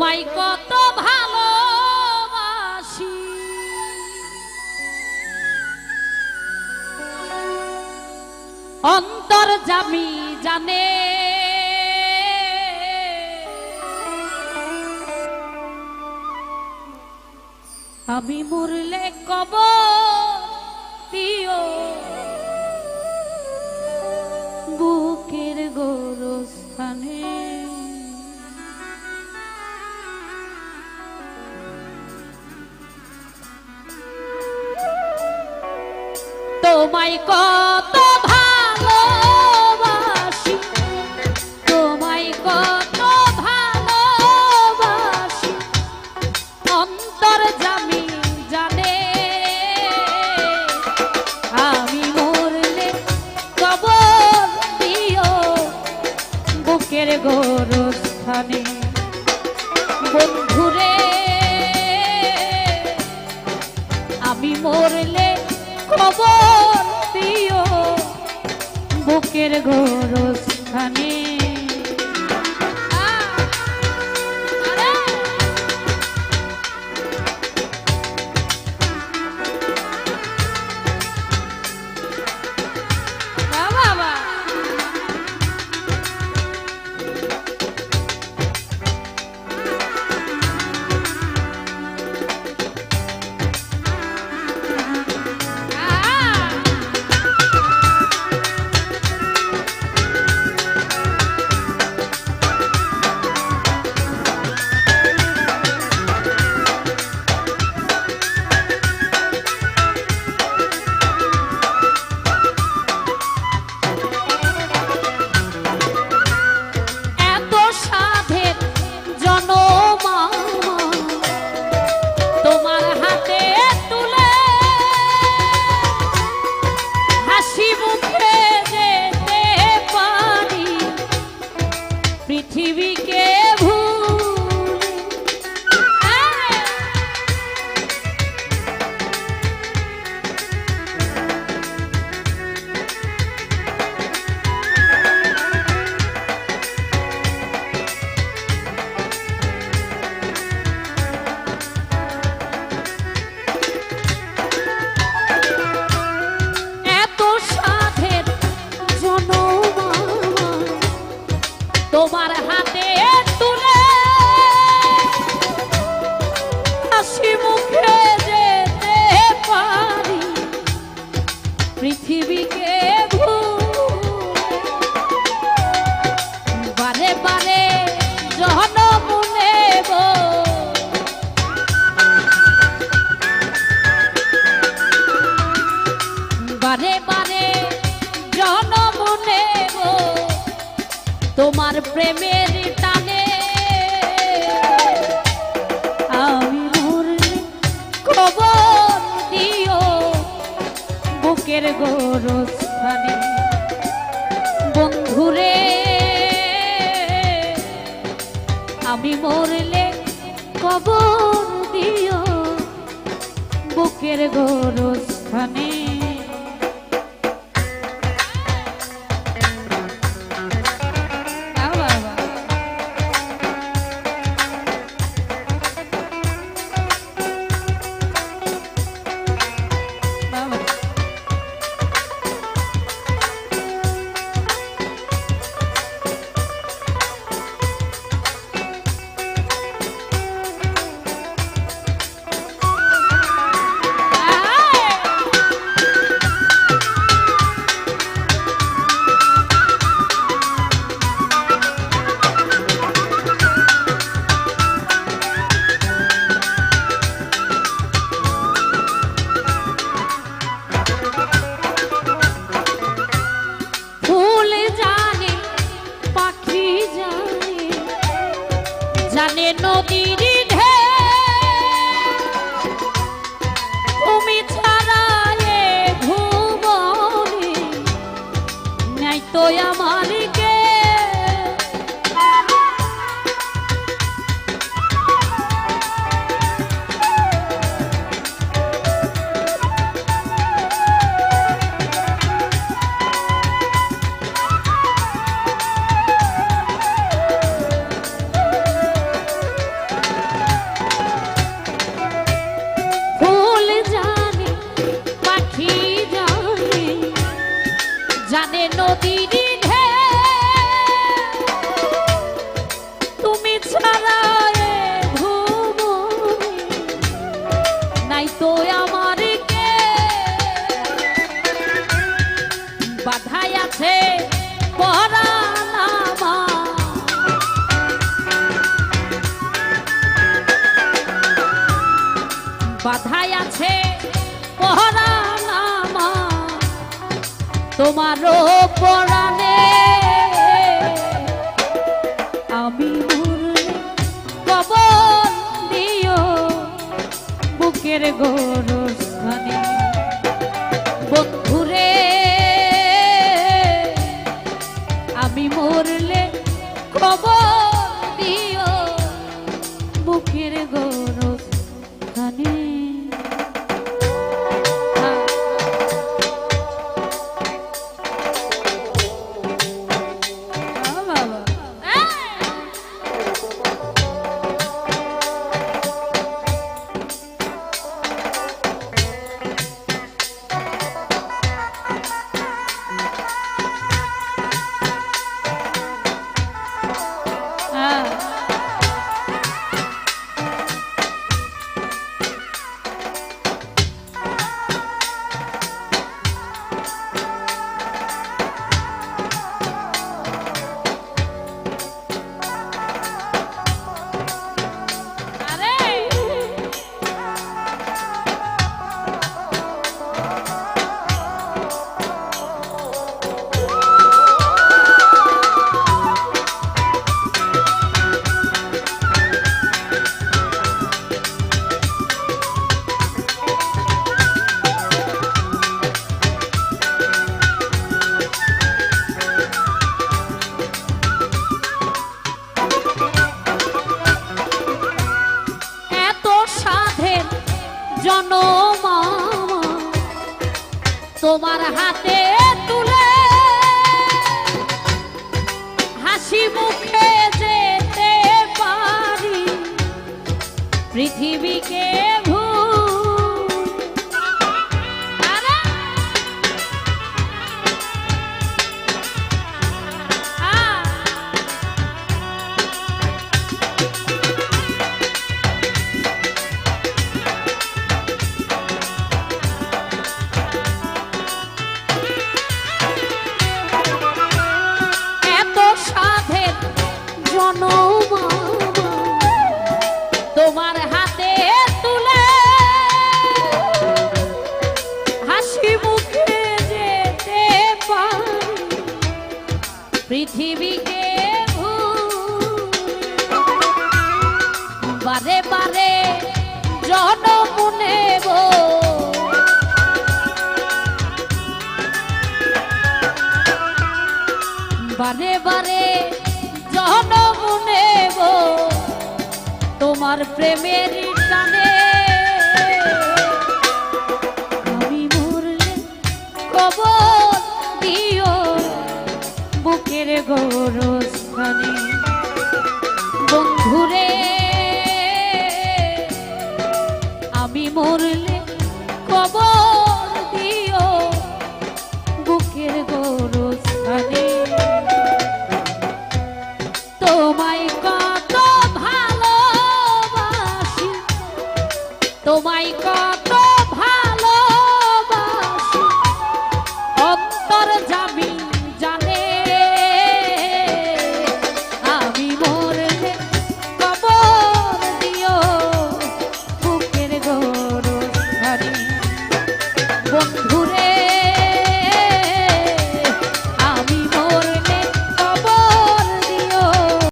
তোমায় কত ভালোবাসি। অন্তর জামি জানে। আমি মুরলে কব দিও। Oh my God. প্রেমের টানে। আমি মরলে খবর দিও বুকের গোরস্থানে। বন্ধুরে, আমি মরলে খবর দিও বুকের গোরস্থানে। জানে নদীর বাধাই আছে পরালামা বাধাই আছে পরালামা তোমারও আমি কবর দিও বুকের গরু আমি মরলে খবর পৃথিবীকে। বারে বারে জনম নেব বারে বারে জনম নেব তোমার প্রেমের টানে আমি মরলে কবর